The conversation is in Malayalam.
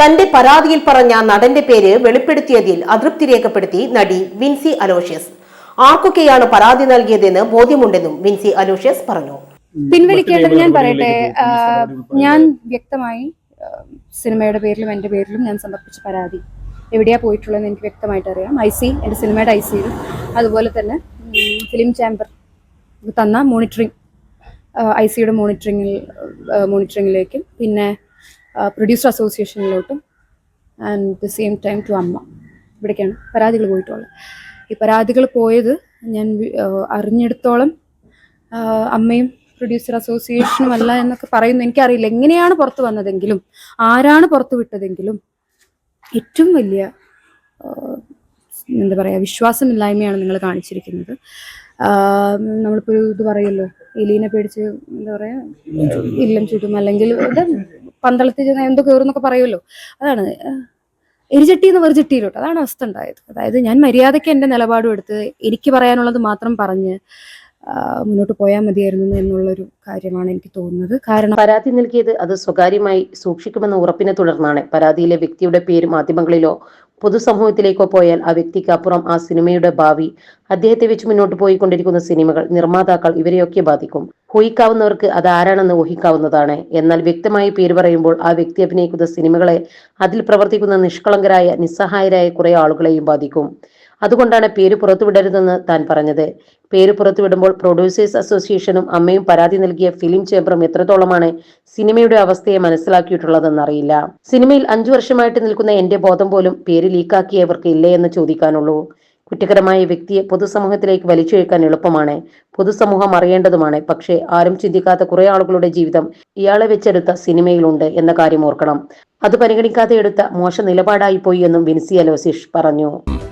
തന്റെ പരാതിയിൽ പറഞ്ഞ നടന്റെ പേര് വെളിപ്പെടുത്തിയതിൽ അതൃപ്തി രേഖപ്പെടുത്തി നടി വിൻസി അലോഷ്യസ്. ആർക്കൊക്കെയാണ് പരാതി നൽകിയതെന്ന് ബോധ്യമുണ്ടെന്നും വിൻസി അലോഷ്യസ് പറഞ്ഞു. പിൻവലിക്കേണ്ടത് ഞാൻ പറയട്ടെ ഞാൻ വ്യക്തമായി സിനിമയുടെ പേരിലും എന്റെ പേരിലും ഞാൻ സമർപ്പിച്ച പരാതി എവിടെയാ പോയിട്ടുള്ളതെന്ന് എനിക്ക് വ്യക്തമായിട്ട് അറിയാം. ഐ സി എന്റെ സിനിമയുടെ ഐ സിയിലും അതുപോലെ തന്നെ ഫിലിം ചാമ്പർ തന്ന മോണിറ്ററിങ് ഐ സിയുടെ മോണിറ്ററിങ്ങിൽ മോണിറ്ററിങ്ങിലേക്കും. പിന്നെ producer അസോസിയേഷനിലോട്ടും and the same time to AMMA. ഇവിടേക്കാണ് പരാതികൾ പോയിട്ടുള്ളത്. ഈ പരാതികൾ പോയത് ഞാൻ അറിഞ്ഞിടത്തോളം അമ്മയും പ്രൊഡ്യൂസർ അസോസിയേഷനും അല്ല എന്നൊക്കെ പറയുന്നു എനിക്കറിയില്ല. എങ്ങനെയാണ് പുറത്തു വന്നതെങ്കിലും ആരാണ് പുറത്തു വിട്ടതെങ്കിലും ഏറ്റവും വലിയ എന്താ പറയുക വിശ്വാസമില്ലായ്മയാണ് നിങ്ങൾ കാണിച്ചിരിക്കുന്നത്. നമ്മളിപ്പോൾ ഒരു ഇത് പറയുമല്ലോ എലീനെ പേടിച്ച് എന്താ പറയുക ഇല്ലം ചുറ്റും അല്ലെങ്കിൽ പന്തളത്തിൽ ചെന്ന് എന്തോ കയറുന്നൊക്കെ പറയുമല്ലോ. അതാണ് എരിചട്ടി എരിചട്ടിന്ന് വെറുചട്ടിയിലോട്ട് അതാണ് അവസ്ഥ ഉണ്ടായത്. അതായത് ഞാൻ മര്യാദയ്ക്ക് എന്റെ നിലപാടും എടുത്ത് എനിക്ക് പറയാനുള്ളത് മാത്രം പറഞ്ഞ് മുന്നോട്ട് പോയാൽ മതിയായിരുന്നു എന്നുള്ളൊരു കാര്യമാണ് എനിക്ക് തോന്നുന്നത്. കാരണം പരാതി നൽകിയത് അത് സ്വകാര്യമായി സൂക്ഷിക്കുമെന്ന ഉറപ്പിനെ തുടർന്നാണ്. പരാതിയിലെ വ്യക്തിയുടെ പേര് മാധ്യമങ്ങളിലോ പൊതുസമൂഹത്തിലേക്കോ പോയാൽ ആ വ്യക്തിക്ക് അപ്പുറം ആ സിനിമയുടെ ഭാവി അദ്ദേഹത്തെ വെച്ച് മുന്നോട്ട് പോയിക്കൊണ്ടിരിക്കുന്ന സിനിമകൾ നിർമ്മാതാക്കൾ ഇവരെയൊക്കെ ബാധിക്കും. ഊഹിക്കാവുന്നവർക്ക് അത് ആരാണെന്ന് ഊഹിക്കാവുന്നതാണ്. എന്നാൽ വ്യക്തമായി പേര് പറയുമ്പോൾ ആ വ്യക്തി അഭിനയിക്കുന്ന സിനിമകളെ അതിൽ പ്രവർത്തിക്കുന്ന നിഷ്കളങ്കരായ നിസ്സഹായരായ കുറെ ആളുകളെയും ബാധിക്കും. അതുകൊണ്ടാണ് പേര് പുറത്തുവിടരുതെന്ന് താൻ പറഞ്ഞത്. പേര് പുറത്തുവിടുമ്പോൾ പ്രൊഡ്യൂസേഴ്സ് അസോസിയേഷനും അമ്മയും പരാതി നൽകിയ ഫിലിം ചേംബറും എത്രത്തോളമാണ് സിനിമയുടെ അവസ്ഥയെ മനസ്സിലാക്കിയിട്ടുള്ളതെന്നറിയില്ല. സിനിമയിൽ അഞ്ചു വർഷമായിട്ട് നിൽക്കുന്ന എന്റെ ബോധം പോലും പേര് ലീക്കാക്കിയവർക്ക് ഇല്ലേ എന്ന് ചോദിക്കാനുള്ളൂ. കുറ്റകരമായ വ്യക്തിയെ പൊതുസമൂഹത്തിലേക്ക് വലിച്ചെഴുക്കാൻ എളുപ്പമാണ്. പൊതുസമൂഹം അറിയേണ്ടതുമാണ്. പക്ഷേ ആരും ചിന്തിക്കാത്ത കുറെ ആളുകളുടെ ജീവിതം ഇയാളെ വെച്ചെടുത്ത സിനിമയിലുണ്ട് എന്ന കാര്യം ഓർക്കണം. അത് പരിഗണിക്കാതെ എടുത്ത മോശ നിലപാടായി പോയി എന്നും വിൻസി അലോസിഷ് പറഞ്ഞു.